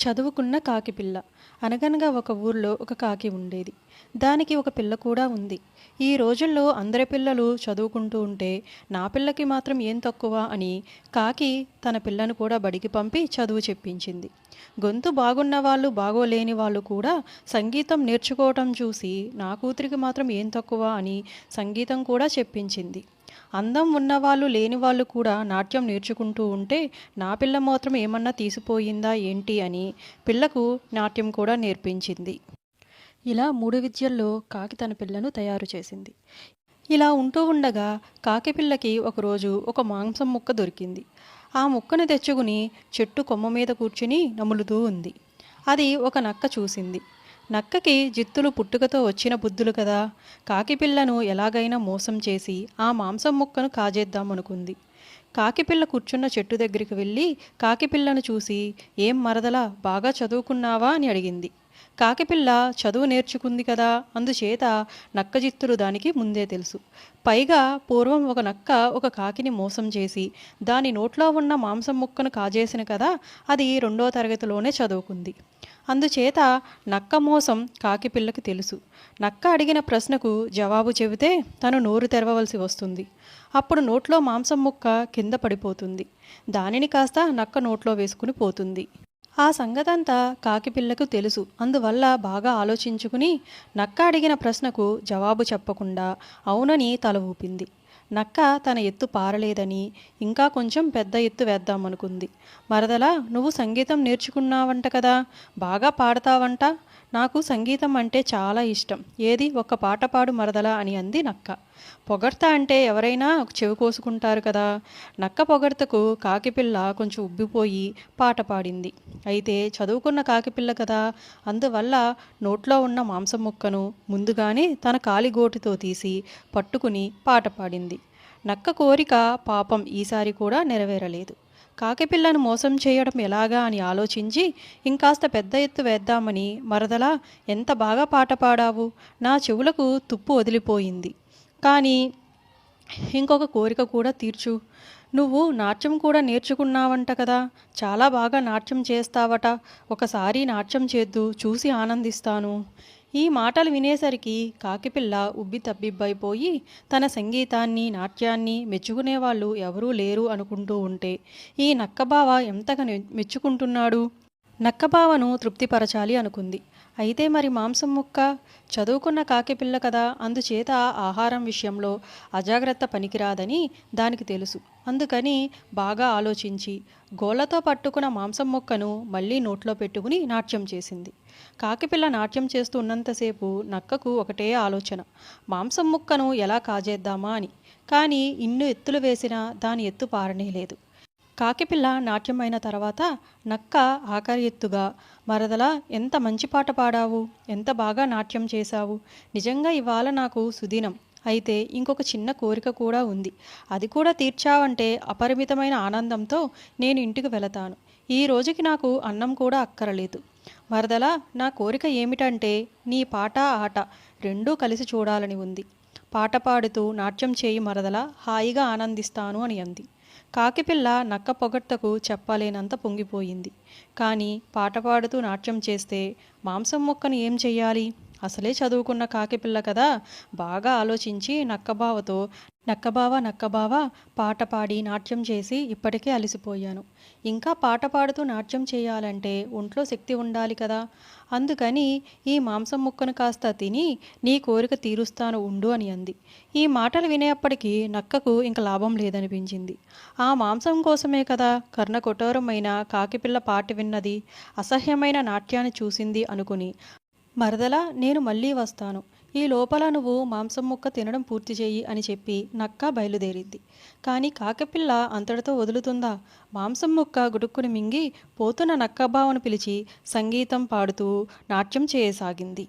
చదువుకున్న కాకి పిల్ల. అనగనగా ఒక ఊర్లో ఒక కాకి ఉండేది. దానికి ఒక పిల్ల కూడా ఉంది. ఈ రోజుల్లో అందరి పిల్లలు చదువుకుంటూ ఉంటే నా పిల్లకి మాత్రం ఏం తక్కువ అని కాకి తన పిల్లను కూడా బడికి పంపి చదువు చెప్పించింది. గొంతు బాగున్న వాళ్ళు బాగోలేని వాళ్ళు కూడా సంగీతం నేర్చుకోవటం చూసి నా కూతురికి మాత్రం ఏం తక్కువ అని సంగీతం కూడా చెప్పించింది. అందం ఉన్నవాళ్ళు లేని వాళ్ళు కూడా నాట్యం నేర్చుకుంటూ ఉంటే నా పిల్ల మాత్రం ఏమన్నా తీసిపోయిందా ఏంటి అని పిల్లకు నాట్యం కూడా నేర్పించింది. ఇలా మూడు విద్యల్లో కాకి తన పిల్లను తయారు చేసింది. ఇలా ఉంటూ ఉండగా కాకి పిల్లకి ఒకరోజు ఒక మాంసం ముక్క దొరికింది. ఆ ముక్కను తెచ్చుకుని చెట్టు కొమ్మ మీద కూర్చుని నములుతూ ఉంది. అది ఒక నక్క చూసింది. నక్కకి జిత్తులు పుట్టుకతో వచ్చిన బుద్ధులు కదా. కాకిపిల్లను ఎలాగైనా మోసం చేసి ఆ మాంసం ముక్కను కాజేద్దామనుకుంది కాకిపిల్ల కూర్చున్న చెట్టు దగ్గరికి వెళ్ళి కాకిపిల్లను చూసి ఏం మరదలా బాగా చదువుకున్నావా? అని అడిగింది. కాకిపిల్ల చదువు నేర్చుకుంది కదా. అందుచేత నక్కజిత్తులు దానికి ముందే తెలుసు. పైగా పూర్వం ఒక నక్క ఒక కాకిని మోసం చేసి దాని నోట్లో ఉన్న మాంసం ముక్కను కాజేసిన కదా అది రెండో తరగతిలోనే చదువుకుంది. అందుచేత నక్క మోసం కాకిపిల్లకి తెలుసు. నక్క అడిగిన ప్రశ్నకు జవాబు చెబితే తను నోరు తెరవవలసి వస్తుంది. అప్పుడు నోట్లో మాంసం ముక్క కింద పడిపోతుంది. దానిని కాస్త నక్క నోట్లో వేసుకుని పోతుంది. ఆ సంగతంతా కాకిపిల్లకు తెలుసు. అందువల్ల బాగా ఆలోచించుకుని నక్క అడిగిన ప్రశ్నకు జవాబు చెప్పకుండా అవునని తల ఊపింది. నక్క తన ఎత్తు పారలేదని ఇంకా కొంచెం పెద్ద ఎత్తు వేద్దామనుకుంది. మరదలా నువ్వు సంగీతం నేర్చుకున్నావంట కదా బాగా పాడతావంట? నాకు సంగీతం అంటే చాలా ఇష్టం. ఏది? ఒక్క పాట పాడు మరదలా అని అంది నక్క. పొగడ్త అంటే ఎవరైనా చెవి కోసుకుంటారు కదా నక్క పొగడ్తకు కాకిపిల్ల కొంచెం ఉబ్బిపోయి పాట పాడింది. అయితే చదువుకున్న కాకిపిల్ల కదా అందువల్ల నోట్లో ఉన్న మాంసం ముక్కను ముందుగానే తన కాలిగోటితో తీసి పట్టుకుని పాట పాడింది. నక్క కోరిక పాపం ఈసారి కూడా నెరవేరలేదు. కాకిపిల్లను మోసం చేయడం ఎలాగా అని ఆలోచించి ఇంకాస్త పెద్ద ఎత్తు వేద్దామని మరదలా ఎంత బాగా పాట పాడావు? నా చెవులకు తుప్పు వదిలిపోయింది. కానీ ఇంకొక కోరిక కూడా తీర్చు. నువ్వు నాట్యం కూడా నేర్చుకున్నావంట కదా. చాలా బాగా నాట్యం చేస్తావట. ఒకసారి నాట్యం చేద్దు చూసి ఆనందిస్తాను. ఈ మాటలు వినేసరికి కాకిపిల్ల ఉబ్బి తబ్బిబ్బైపోయి తన సంగీతాన్ని నాట్యాన్ని మెచ్చుకునే వాళ్ళు ఎవరూ లేరు అనుకుంటూ ఉంటే ఈ నక్కబావ ఎంతగా మెచ్చుకుంటున్నాడు? నక్కబావను తృప్తిపరచాలి అనుకుంది. అయితే మరి మాంసం ముక్క చదువుకున్న కాకిపిల్ల కదా అందుచేత ఆహారం విషయంలో అజాగ్రత్త పనికిరాదని దానికి తెలుసు. అందుకని బాగా ఆలోచించి గోళ్ళతో పట్టుకున్న మాంసం ముక్కను మళ్ళీ నోట్లో పెట్టుకుని నాట్యం చేసింది. కాకిపిల్ల నాట్యం చేస్తూ ఉన్నంతసేపు నక్కకు ఒకటే ఆలోచన. మాంసం ముక్కను ఎలా కాజేద్దామా అని. కానీ ఇన్ను ఎత్తులు వేసినా దాని ఎత్తు పారనే లేదు కాకిపిల్ల నాట్యమైన తర్వాత నక్క ఆఖరి ఎత్తుగా మరదలా ఎంత మంచి పాట పాడావు? ఎంత బాగా నాట్యం చేశావు? నిజంగా ఇవాళ నాకు సుదినం. అయితే ఇంకొక చిన్న కోరిక కూడా ఉంది. అది కూడా తీర్చావంటే అపరిమితమైన ఆనందంతో నేను ఇంటికి వెళతాను. ఈ రోజుకి నాకు అన్నం కూడా అక్కరలేదు. మరదల నా కోరిక ఏమిటంటే నీ పాట ఆట రెండూ కలిసి చూడాలని ఉంది. పాట పాడుతూ నాట్యం చేయి మరదలా హాయిగా ఆనందిస్తాను అని అంది. కాకిపిల్ల నక్క పొగడ్తకు చెప్పలేనంత పొంగిపోయింది. కానీ పాట పాడుతూ నాట్యం చేస్తే మాంసం మొక్కను ఏం చెయ్యాలి? అసలే చదువుకున్న కాకిపిల్ల కదా. బాగా ఆలోచించి నక్కబావతో నక్కబావ నక్కబావ పాట పాడి నాట్యం చేసి ఇప్పటికే అలసిపోయాను. ఇంకా పాట పాడుతూ నాట్యం చేయాలంటే ఒంట్లో శక్తి ఉండాలి కదా. అందుకని ఈ మాంసం ముక్కను కాస్త తిని నీ కోరిక తీరుస్తాను ఉండు అని అంది. ఈ మాటలు వినేప్పటికీ నక్కకు ఇంక లాభం లేదనిపించింది. ఆ మాంసం కోసమే కదా కర్ణ కఠోరమైన కాకిపిల్ల పాట విన్నది అసహ్యమైన నాట్యాన్ని చూసింది అనుకుని మరదలా నేను మళ్ళీ వస్తాను. ఈ లోపల నువ్వు మాంసం ముక్క తినడం పూర్తి చేయి అని చెప్పి నక్క బయలుదేరింది. కానీ కాకపిల్ల అంతటితో వదులుతుందా? మాంసం ముక్క గుడుక్కుని మింగి పోతున్న నక్కబావను పిలిచి సంగీతం పాడుతూ నాట్యం చేయసాగింది.